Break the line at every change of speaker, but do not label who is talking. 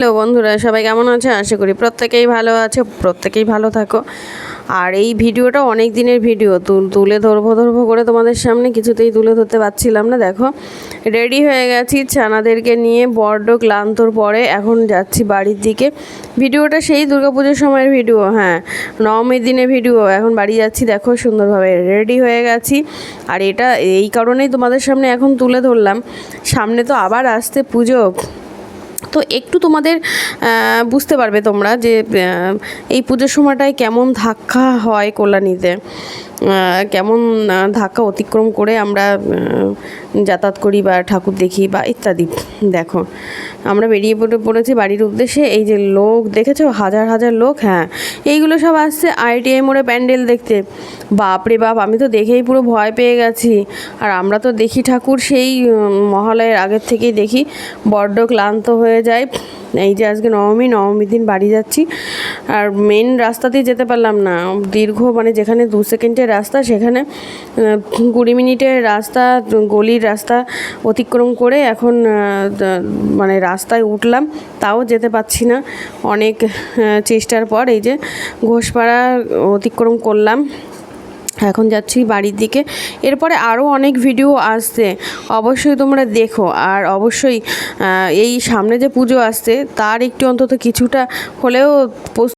Hello বন্ধুরা, সবাই কেমন আছে? আশা করি প্রত্যেকেই ভালো আছে, প্রত্যেকেই ভালো থাকো। আর এই ভিডিওটা অনেক দিনের ভিডিও, তুল- ধরবো ধরবো করে তোমাদের সামনে, কিছুতেই তুলে ধরতে পারছিলাম না, দেখো। রেডি হয়ে গেছি ছানাদেরকে নিয়ে, বড্ড ক্লান্তর পরে এখন যাচ্ছি বাড়ির দিকে। ভিডিওটা সেই দুর্গাপুজোর সময়ের ভিডিও হ্যাঁ নবমীর দিনের ভিডিও, এখন বাড়ি যাচ্ছি, দেখো, সুন্দরভাবে রেডি হয়ে গেছি। আর এটা এই কারণেই তোমাদের সামনে এখন তুলে ধরলাম। সামনে তো আবার আসতে পুজো তো একটু তোমাদের বুঝতে পারবে তোমরা যে এই পুজোর সময়টায় কেমন ধাক্কা হয় কল্যাণীতে। কেমন ধাক্কা অতিক্রম করে আমরা যাতায়াত করি বা ঠাকুর দেখি বা ইত্যাদি। দেখো, আমরা বেরিয়ে পড়ে, পড়েছি বাড়ির উদ্দেশ্যে, এই যে লোক, দেখেছ? হাজার হাজার লোক হ্যাঁ। এইগুলো সব আসছে আইটিআই মোড়ে প্যান্ডেল দেখতে। বাপরে বাপ, আমি তো দেখেই পুরো ভয় পেয়ে গেছি। আর আমরা তো দেখি ঠাকুর সেই মহালয়ের আগের থেকেই দেখি। বড্ড ক্লান্ত হয়ে যায়। এই যে আজকে নবমী, নবমীর দিন বাড়ি যাচ্ছি। আর মেন রাস্তা দিয়ে যেতে পারলাম না। দীর্ঘ মানে যেখানে দু সেকেন্ডের রাস্তা, সেখানে কুড়ি মিনিটের রাস্তা, গলির রাস্তা অতিক্রম করে এখন মানে রাস্তায় উঠলাম, তাও যেতে পারছি না। অনেক চেষ্টার পর এই যে ঘোষপাড়া অতিক্রম করলাম। এখন যাচ্ছি বাড়ির দিকে। এরপরে আরও অনেক ভিডিও আসছে, অবশ্যই তোমরা দেখো। আর অবশ্যই এই সামনে যে পুজো আসছে, তার একটু অন্তত কিছুটা হলেও